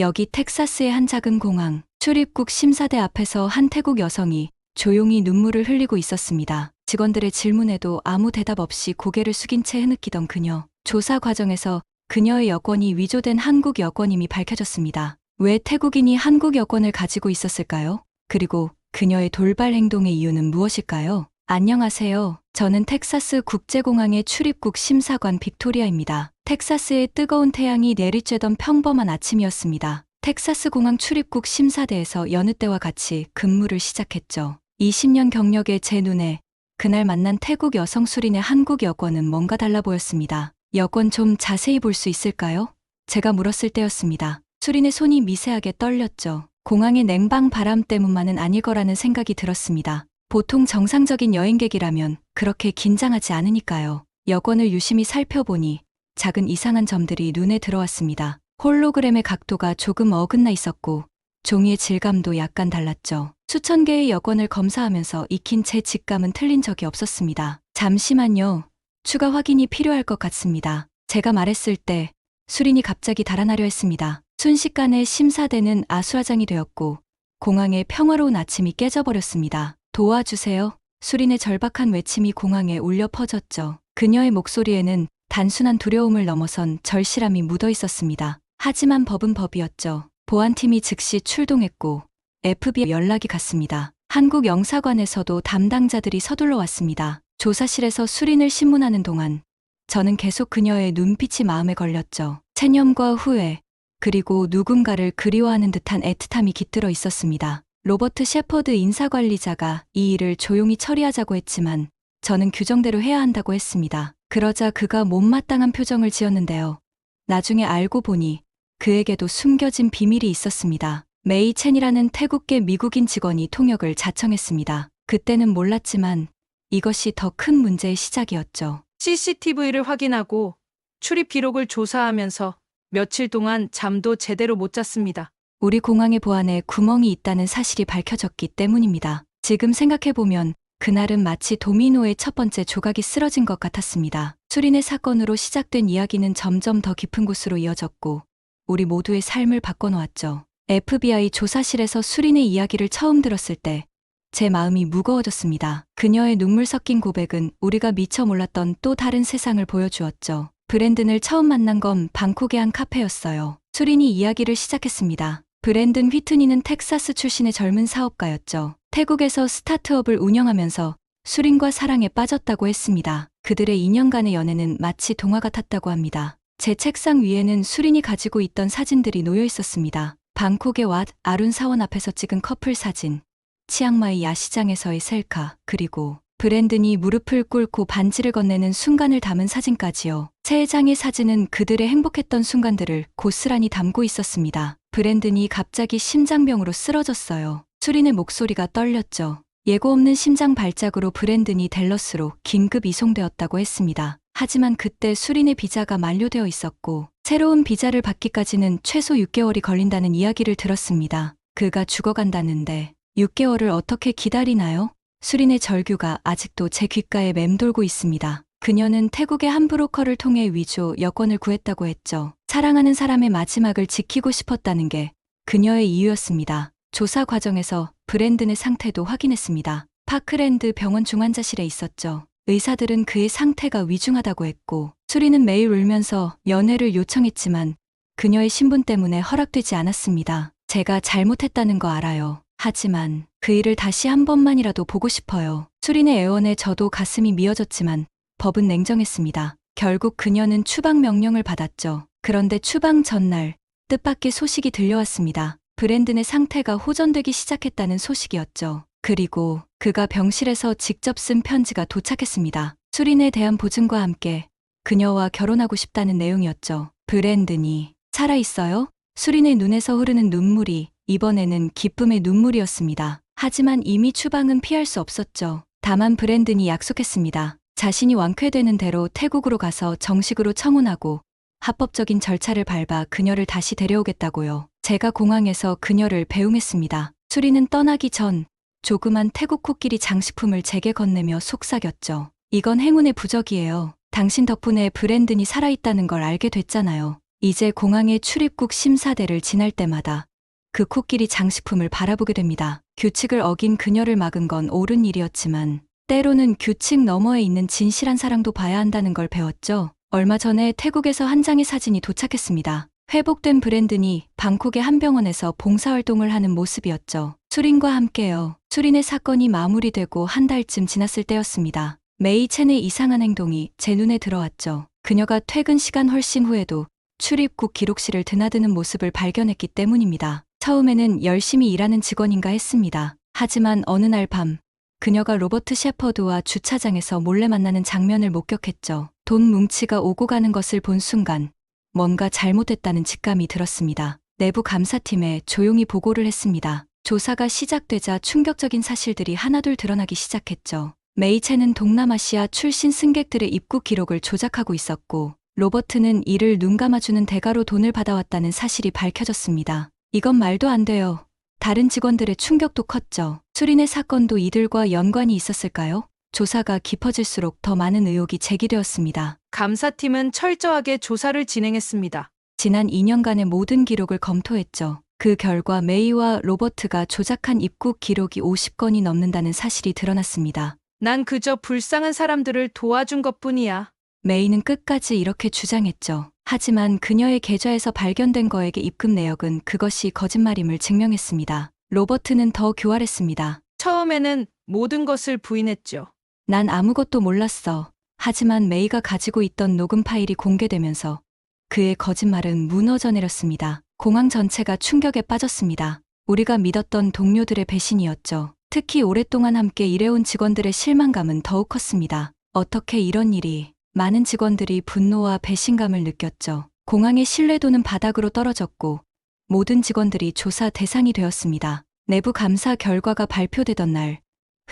여기 텍사스의 한 작은 공항, 출입국 심사대 앞에서 한 태국 여성이 조용히 눈물을 흘리고 있었습니다. 직원들의 질문에도 아무 대답 없이 고개를 숙인 채 흐느끼던 그녀. 조사 과정에서 그녀의 여권이 위조된 한국 여권임이 밝혀졌습니다. 왜 태국인이 한국 여권을 가지고 있었을까요? 그리고 그녀의 돌발 행동의 이유는 무엇일까요? 안녕하세요. 저는 텍사스 국제공항의 출입국 심사관 빅토리아입니다. 텍사스의 뜨거운 태양이 내리쬐던 평범한 아침이었습니다. 텍사스 공항 출입국 심사대에서 여느 때와 같이 근무를 시작했죠. 20년 경력의 제 눈에 그날 만난 태국 여성 수린의 한국 여권은 뭔가 달라 보였습니다. 여권 좀 자세히 볼 수 있을까요? 제가 물었을 때였습니다. 수린의 손이 미세하게 떨렸죠. 공항의 냉방 바람 때문만은 아닐 거라는 생각이 들었습니다. 보통 정상적인 여행객이라면 그렇게 긴장하지 않으니까요. 여권을 유심히 살펴보니 작은 이상한 점들이 눈에 들어왔습니다. 홀로그램의 각도가 조금 어긋나 있었고 종이의 질감도 약간 달랐죠. 수천 개의 여권을 검사하면서 익힌 제 직감은 틀린 적이 없었습니다. 잠시만요. 추가 확인이 필요할 것 같습니다. 제가 말했을 때 수린이 갑자기 달아나려 했습니다. 순식간에 심사대는 아수라장이 되었고 공항의 평화로운 아침이 깨져버렸습니다. 도와주세요. 수린의 절박한 외침이 공항에 울려 퍼졌죠. 그녀의 목소리에는 단순한 두려움을 넘어선 절실함이 묻어 있었습니다. 하지만 법은 법이었죠. 보안팀이 즉시 출동했고 FBI 연락이 갔습니다. 한국 영사관에서도 담당자들이 서둘러 왔습니다. 조사실에서 수린을 신문하는 동안 저는 계속 그녀의 눈빛이 마음에 걸렸죠. 체념과 후회, 그리고 누군가를 그리워하는 듯한 애틋함이 깃들어 있었습니다. 로버트 셰퍼드 인사관리자가 이 일을 조용히 처리하자고 했지만 저는 규정대로 해야 한다고 했습니다. 그러자 그가 못마땅한 표정을 지었는데요. 나중에 알고 보니 그에게도 숨겨진 비밀이 있었습니다. 메이 첸이라는 태국계 미국인 직원이 통역을 자청했습니다. 그때는 몰랐지만 이것이 더 큰 문제의 시작이었죠. CCTV를 확인하고 출입 기록을 조사하면서 며칠 동안 잠도 제대로 못 잤습니다. 우리 공항의 보안에 구멍이 있다는 사실이 밝혀졌기 때문입니다. 지금 생각해보면 그날은 마치 도미노의 첫 번째 조각이 쓰러진 것 같았습니다. 수린의 사건으로 시작된 이야기는 점점 더 깊은 곳으로 이어졌고 우리 모두의 삶을 바꿔놓았죠. FBI 조사실에서 수린의 이야기를 처음 들었을 때 제 마음이 무거워졌습니다. 그녀의 눈물 섞인 고백은 우리가 미처 몰랐던 또 다른 세상을 보여주었죠. 브랜든을 처음 만난 건 방콕의 한 카페였어요. 수린이 이야기를 시작했습니다. 브랜든 휘트니는 텍사스 출신의 젊은 사업가였죠. 태국에서 스타트업을 운영하면서 수린과 사랑에 빠졌다고 했습니다. 그들의 2년간의 연애는 마치 동화 같았다고 합니다. 제 책상 위에는 수린이 가지고 있던 사진들이 놓여 있었습니다. 방콕의 왓 아룬 사원 앞에서 찍은 커플 사진, 치앙마이 야시장에서의 셀카, 그리고 브랜든이 무릎을 꿇고 반지를 건네는 순간을 담은 사진까지요. 세 장의 사진은 그들의 행복했던 순간들을 고스란히 담고 있었습니다. 브랜든이 갑자기 심장병으로 쓰러졌어요. 수린의 목소리가 떨렸죠. 예고 없는 심장 발작으로 브랜든이 댈러스로 긴급 이송되었다고 했습니다. 하지만 그때 수린의 비자가 만료되어 있었고 새로운 비자를 받기까지는 최소 6개월이 걸린다는 이야기를 들었습니다. 그가 죽어간다는데 6개월을 어떻게 기다리나요? 수린의 절규가 아직도 제 귓가에 맴돌고 있습니다. 그녀는 태국의 한 브로커를 통해 위조 여권을 구했다고 했죠. 사랑하는 사람의 마지막을 지키고 싶었다는 게 그녀의 이유였습니다. 조사 과정에서 브랜든의 상태도 확인했습니다. 파크랜드 병원 중환자실에 있었죠. 의사들은 그의 상태가 위중하다고 했고 수리는 매일 울면서 연애를 요청했지만 그녀의 신분 때문에 허락되지 않았습니다. 제가 잘못했다는 거 알아요. 하지만 그 일을 다시 한 번만이라도 보고 싶어요. 수린의 애원에 저도 가슴이 미어졌지만 법은 냉정했습니다. 결국 그녀는 추방 명령을 받았죠. 그런데 추방 전날 뜻밖의 소식이 들려왔습니다. 브랜든의 상태가 호전되기 시작했다는 소식이었죠. 그리고 그가 병실에서 직접 쓴 편지가 도착했습니다. 수린에 대한 보증과 함께 그녀와 결혼하고 싶다는 내용이었죠. 브랜든이 살아있어요? 수린의 눈에서 흐르는 눈물이 이번에는 기쁨의 눈물이었습니다. 하지만 이미 추방은 피할 수 없었죠. 다만 브랜든이 약속했습니다. 자신이 완쾌되는 대로 태국으로 가서 정식으로 청혼하고 합법적인 절차를 밟아 그녀를 다시 데려오겠다고요. 제가 공항에서 그녀를 배웅했습니다. 수리는 떠나기 전 조그만 태국 코끼리 장식품을 제게 건네며 속삭였죠. 이건 행운의 부적이에요. 당신 덕분에 브랜든이 살아있다는 걸 알게 됐잖아요. 이제 공항의 출입국 심사대를 지날 때마다 그 코끼리 장식품을 바라보게 됩니다. 규칙을 어긴 그녀를 막은 건 옳은 일이었지만 때로는 규칙 너머에 있는 진실한 사랑도 봐야 한다는 걸 배웠죠. 얼마 전에 태국에서 한 장의 사진이 도착했습니다. 회복된 브랜든이 방콕의 한 병원에서 봉사활동을 하는 모습이었죠. 수린과 함께요. 수린의 사건이 마무리되고 한 달쯤 지났을 때였습니다. 메이 첸의 이상한 행동이 제 눈에 들어왔죠. 그녀가 퇴근 시간 훨씬 후에도 출입국 기록실을 드나드는 모습을 발견했기 때문입니다. 처음에는 열심히 일하는 직원인가 했습니다. 하지만 어느 날 밤, 그녀가 로버트 셰퍼드와 주차장에서 몰래 만나는 장면을 목격했죠. 돈 뭉치가 오고 가는 것을 본 순간, 뭔가 잘못됐다는 직감이 들었습니다. 내부 감사팀에 조용히 보고를 했습니다. 조사가 시작되자 충격적인 사실들이 하나둘 드러나기 시작했죠. 메이체는 동남아시아 출신 승객들의 입국 기록을 조작하고 있었고, 로버트는 이를 눈 감아주는 대가로 돈을 받아왔다는 사실이 밝혀졌습니다. 이건 말도 안 돼요. 다른 직원들의 충격도 컸죠. 수린의 사건도 이들과 연관이 있었을까요? 조사가 깊어질수록 더 많은 의혹이 제기되었습니다. 감사팀은 철저하게 조사를 진행했습니다. 지난 2년간의 모든 기록을 검토했죠. 그 결과 메이와 로버트가 조작한 입국 기록이 50건이 넘는다는 사실이 드러났습니다. 난 그저 불쌍한 사람들을 도와준 것 뿐이야. 메이는 끝까지 이렇게 주장했죠. 하지만 그녀의 계좌에서 발견된 거액의 입금 내역은 그것이 거짓말임을 증명했습니다. 로버트는 더 교활했습니다. 처음에는 모든 것을 부인했죠. 난 아무것도 몰랐어. 하지만 메이가 가지고 있던 녹음 파일이 공개되면서 그의 거짓말은 무너져 내렸습니다. 공항 전체가 충격에 빠졌습니다. 우리가 믿었던 동료들의 배신이었죠. 특히 오랫동안 함께 일해온 직원들의 실망감은 더욱 컸습니다. 어떻게 이런 일이 많은 직원들이 분노와 배신감을 느꼈죠. 공항의 신뢰도는 바닥으로 떨어졌고 모든 직원들이 조사 대상이 되었습니다. 내부 감사 결과가 발표되던 날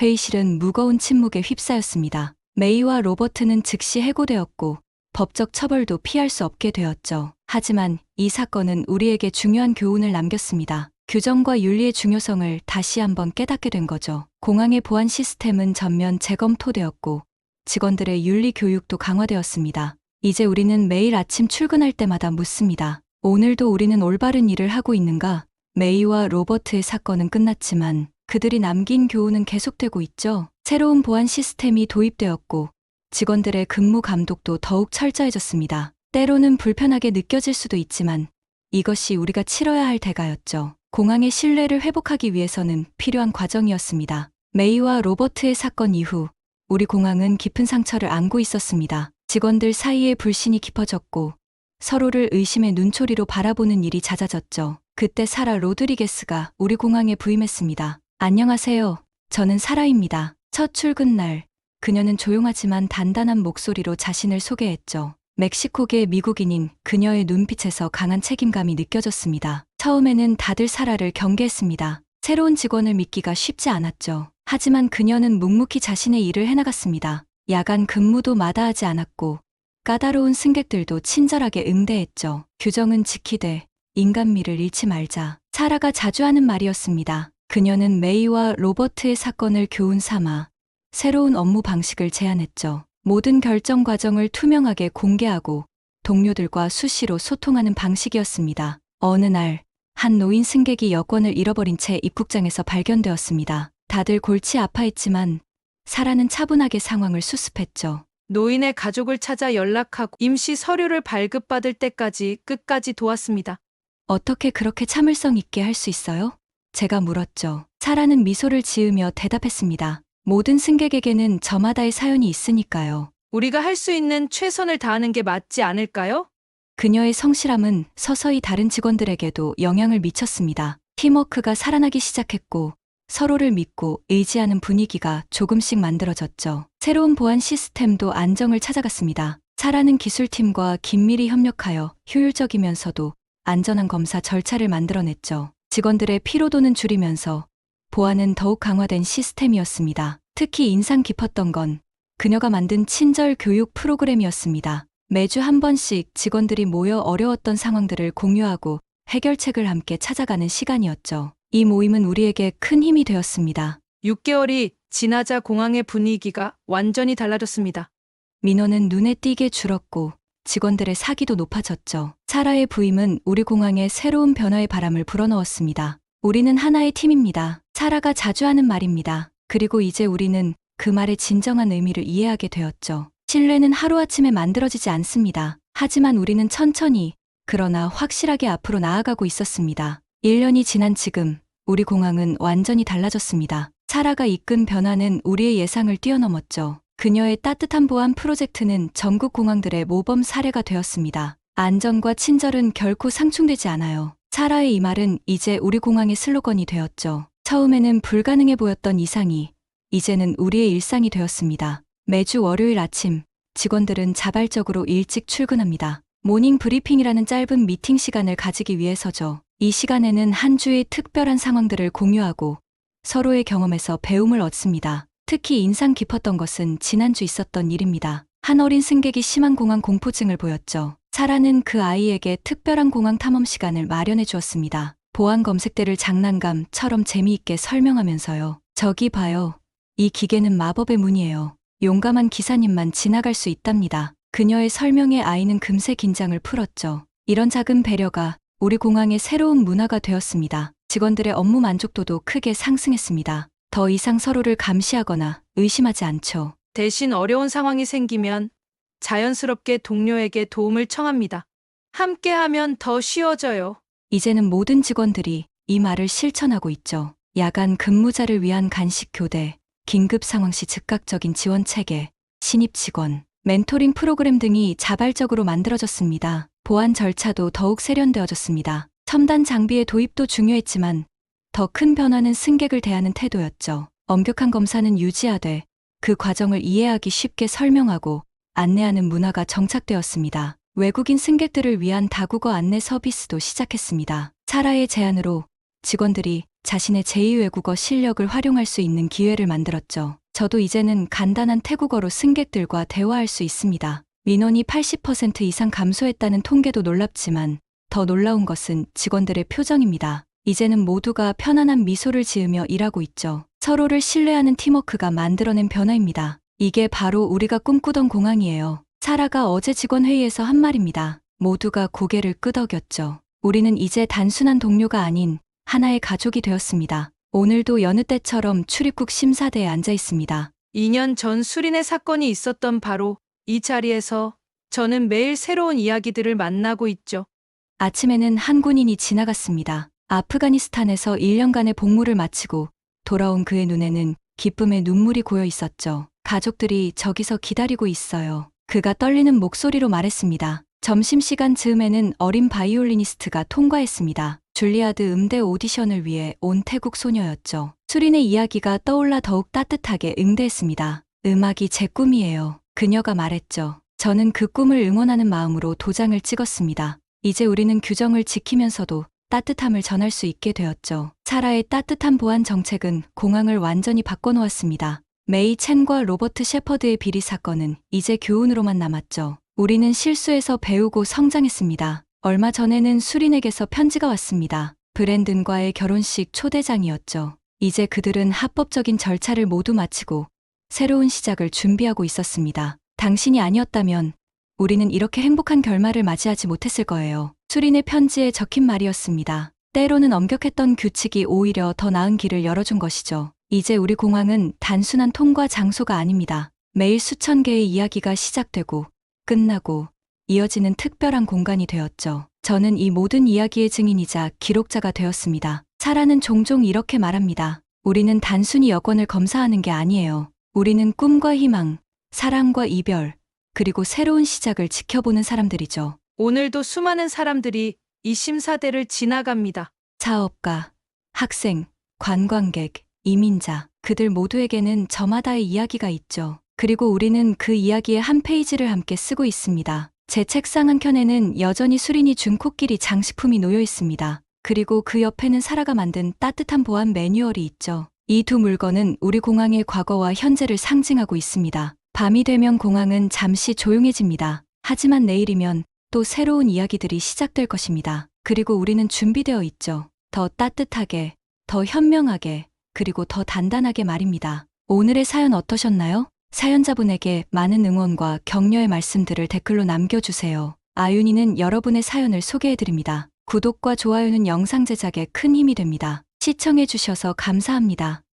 회의실은 무거운 침묵에 휩싸였습니다. 메이와 로버트는 즉시 해고되었고 법적 처벌도 피할 수 없게 되었죠. 하지만 이 사건은 우리에게 중요한 교훈을 남겼습니다. 규정과 윤리의 중요성을 다시 한번 깨닫게 된 거죠. 공항의 보안 시스템은 전면 재검토되었고 직원들의 윤리 교육도 강화되었습니다. 이제 우리는 매일 아침 출근할 때마다 묻습니다. 오늘도 우리는 올바른 일을 하고 있는가? 메이와 로버트의 사건은 끝났지만 그들이 남긴 교훈은 계속되고 있죠. 새로운 보안 시스템이 도입되었고 직원들의 근무 감독도 더욱 철저해졌습니다. 때로는 불편하게 느껴질 수도 있지만 이것이 우리가 치러야 할 대가였죠. 공항의 신뢰를 회복하기 위해서는 필요한 과정이었습니다. 메이와 로버트의 사건 이후 우리 공항은 깊은 상처를 안고 있었습니다. 직원들 사이에 불신이 깊어졌고 서로를 의심의 눈초리로 바라보는 일이 잦아졌죠. 그때 사라 로드리게스가 우리 공항에 부임했습니다. 안녕하세요. 저는 사라입니다. 첫 출근 날, 그녀는 조용하지만 단단한 목소리로 자신을 소개했죠. 멕시코계 미국인인 그녀의 눈빛에서 강한 책임감이 느껴졌습니다. 처음에는 다들 사라를 경계했습니다. 새로운 직원을 믿기가 쉽지 않았죠. 하지만 그녀는 묵묵히 자신의 일을 해나갔습니다. 야간 근무도 마다하지 않았고 까다로운 승객들도 친절하게 응대했죠. 규정은 지키되 인간미를 잃지 말자. 사라가 자주 하는 말이었습니다. 그녀는 메이와 로버트의 사건을 교훈 삼아 새로운 업무 방식을 제안했죠. 모든 결정 과정을 투명하게 공개하고 동료들과 수시로 소통하는 방식이었습니다. 어느 날, 한 노인 승객이 여권을 잃어버린 채 입국장에서 발견되었습니다. 다들 골치 아파했지만 사라는 차분하게 상황을 수습했죠. 노인의 가족을 찾아 연락하고 임시 서류를 발급받을 때까지 끝까지 도왔습니다. 어떻게 그렇게 참을성 있게 할 수 있어요? 제가 물었죠. 사라는 미소를 지으며 대답했습니다. 모든 승객에게는 저마다의 사연이 있으니까요. 우리가 할 수 있는 최선을 다하는 게 맞지 않을까요? 그녀의 성실함은 서서히 다른 직원들에게도 영향을 미쳤습니다. 팀워크가 살아나기 시작했고 서로를 믿고 의지하는 분위기가 조금씩 만들어졌죠. 새로운 보안 시스템도 안정을 찾아갔습니다. 사라는 기술팀과 긴밀히 협력하여 효율적이면서도 안전한 검사 절차를 만들어냈죠. 직원들의 피로도는 줄이면서 보안은 더욱 강화된 시스템이었습니다. 특히 인상 깊었던 건 그녀가 만든 친절 교육 프로그램이었습니다. 매주 한 번씩 직원들이 모여 어려웠던 상황들을 공유하고 해결책을 함께 찾아가는 시간이었죠. 이 모임은 우리에게 큰 힘이 되었습니다. 6개월이 지나자 공항의 분위기가 완전히 달라졌습니다. 민원은 눈에 띄게 줄었고 직원들의 사기도 높아졌죠. 사라의 부임은 우리 공항에 새로운 변화의 바람을 불어넣었습니다. 우리는 하나의 팀입니다. 사라가 자주 하는 말입니다. 그리고 이제 우리는 그 말의 진정한 의미를 이해하게 되었죠. 신뢰는 하루아침에 만들어지지 않습니다. 하지만 우리는 천천히, 그러나 확실하게 앞으로 나아가고 있었습니다. 1년이 지난 지금, 우리 공항은 완전히 달라졌습니다. 사라가 이끈 변화는 우리의 예상을 뛰어넘었죠. 그녀의 따뜻한 보안 프로젝트는 전국 공항들의 모범 사례가 되었습니다. 안전과 친절은 결코 상충되지 않아요. 사라의 이 말은 이제 우리 공항의 슬로건이 되었죠. 처음에는 불가능해 보였던 이상이 이제는 우리의 일상이 되었습니다. 매주 월요일 아침 직원들은 자발적으로 일찍 출근합니다. 모닝 브리핑이라는 짧은 미팅 시간을 가지기 위해서죠. 이 시간에는 한 주의 특별한 상황들을 공유하고 서로의 경험에서 배움을 얻습니다. 특히 인상 깊었던 것은 지난주 있었던 일입니다. 한 어린 승객이 심한 공항 공포증을 보였죠. 사라는 그 아이에게 특별한 공항 탐험 시간을 마련해 주었습니다. 보안 검색대를 장난감처럼 재미있게 설명하면서요. 저기 봐요. 이 기계는 마법의 문이에요. 용감한 기사님만 지나갈 수 있답니다. 그녀의 설명에 아이는 금세 긴장을 풀었죠. 이런 작은 배려가 우리 공항의 새로운 문화가 되었습니다. 직원들의 업무 만족도도 크게 상승했습니다. 더 이상 서로를 감시하거나 의심하지 않죠. 대신 어려운 상황이 생기면 자연스럽게 동료에게 도움을 청합니다. 함께하면 더 쉬워져요. 이제는 모든 직원들이 이 말을 실천하고 있죠. 야간 근무자를 위한 간식 교대, 긴급 상황 시 즉각적인 지원 체계, 신입 직원, 멘토링 프로그램 등이 자발적으로 만들어졌습니다. 보안 절차도 더욱 세련되어졌습니다. 첨단 장비의 도입도 중요했지만 더 큰 변화는 승객을 대하는 태도였죠. 엄격한 검사는 유지하되 그 과정을 이해하기 쉽게 설명하고 안내하는 문화가 정착되었습니다. 외국인 승객들을 위한 다국어 안내 서비스도 시작했습니다. 사라의 제안으로 직원들이 자신의 제2외국어 실력을 활용할 수 있는 기회를 만들었죠. 저도 이제는 간단한 태국어로 승객들과 대화할 수 있습니다. 민원이 80% 이상 감소했다는 통계도 놀랍지만 더 놀라운 것은 직원들의 표정입니다. 이제는 모두가 편안한 미소를 지으며 일하고 있죠. 서로를 신뢰하는 팀워크가 만들어낸 변화입니다. 이게 바로 우리가 꿈꾸던 공항이에요. 사라가 어제 직원 회의에서 한 말입니다. 모두가 고개를 끄덕였죠. 우리는 이제 단순한 동료가 아닌 하나의 가족이 되었습니다. 오늘도 여느 때처럼 출입국 심사대에 앉아 있습니다. 2년 전 수린의 사건이 있었던 바로 이 자리에서 저는 매일 새로운 이야기들을 만나고 있죠. 아침에는 한 군인이 지나갔습니다. 아프가니스탄에서 1년간의 복무를 마치고 돌아온 그의 눈에는 기쁨의 눈물이 고여 있었죠. 가족들이 저기서 기다리고 있어요. 그가 떨리는 목소리로 말했습니다. 점심시간 즈음에는 어린 바이올리니스트가 통과했습니다. 줄리아드 음대 오디션을 위해 온 태국 소녀였죠. 수린의 이야기가 떠올라 더욱 따뜻하게 응대했습니다. 음악이 제 꿈이에요. 그녀가 말했죠. 저는 그 꿈을 응원하는 마음으로 도장을 찍었습니다. 이제 우리는 규정을 지키면서도 따뜻함을 전할 수 있게 되었죠. 사라의 따뜻한 보안 정책은 공항을 완전히 바꿔놓았습니다. 메이 첸과 로버트 셰퍼드의 비리 사건은 이제 교훈으로만 남았죠. 우리는 실수에서 배우고 성장했습니다. 얼마 전에는 수린에게서 편지가 왔습니다. 브랜든과의 결혼식 초대장이었죠. 이제 그들은 합법적인 절차를 모두 마치고 새로운 시작을 준비하고 있었습니다. 당신이 아니었다면 우리는 이렇게 행복한 결말을 맞이하지 못했을 거예요. 수린의 편지에 적힌 말이었습니다. 때로는 엄격했던 규칙이 오히려 더 나은 길을 열어준 것이죠. 이제 우리 공항은 단순한 통과 장소가 아닙니다. 매일 수천 개의 이야기가 시작되고 끝나고 이어지는 특별한 공간이 되었죠. 저는 이 모든 이야기의 증인이자 기록자가 되었습니다. 사라는 종종 이렇게 말합니다. 우리는 단순히 여권을 검사하는 게 아니에요. 우리는 꿈과 희망, 사랑과 이별, 그리고 새로운 시작을 지켜보는 사람들이죠. 오늘도 수많은 사람들이 이 심사대를 지나갑니다. 사업가, 학생, 관광객, 이민자, 그들 모두에게는 저마다의 이야기가 있죠. 그리고 우리는 그 이야기의 한 페이지를 함께 쓰고 있습니다. 제 책상 한켠에는 여전히 수린이 준 코끼리 장식품이 놓여 있습니다. 그리고 그 옆에는 사라가 만든 따뜻한 보안 매뉴얼이 있죠. 이 두 물건은 우리 공항의 과거와 현재를 상징하고 있습니다. 밤이 되면 공항은 잠시 조용해집니다. 하지만 내일이면 또 새로운 이야기들이 시작될 것입니다. 그리고 우리는 준비되어 있죠. 더 따뜻하게, 더 현명하게, 그리고 더 단단하게 말입니다. 오늘의 사연 어떠셨나요? 사연자분에게 많은 응원과 격려의 말씀들을 댓글로 남겨주세요. 아윤이는 여러분의 사연을 소개해드립니다. 구독과 좋아요는 영상 제작에 큰 힘이 됩니다. 시청해주셔서 감사합니다.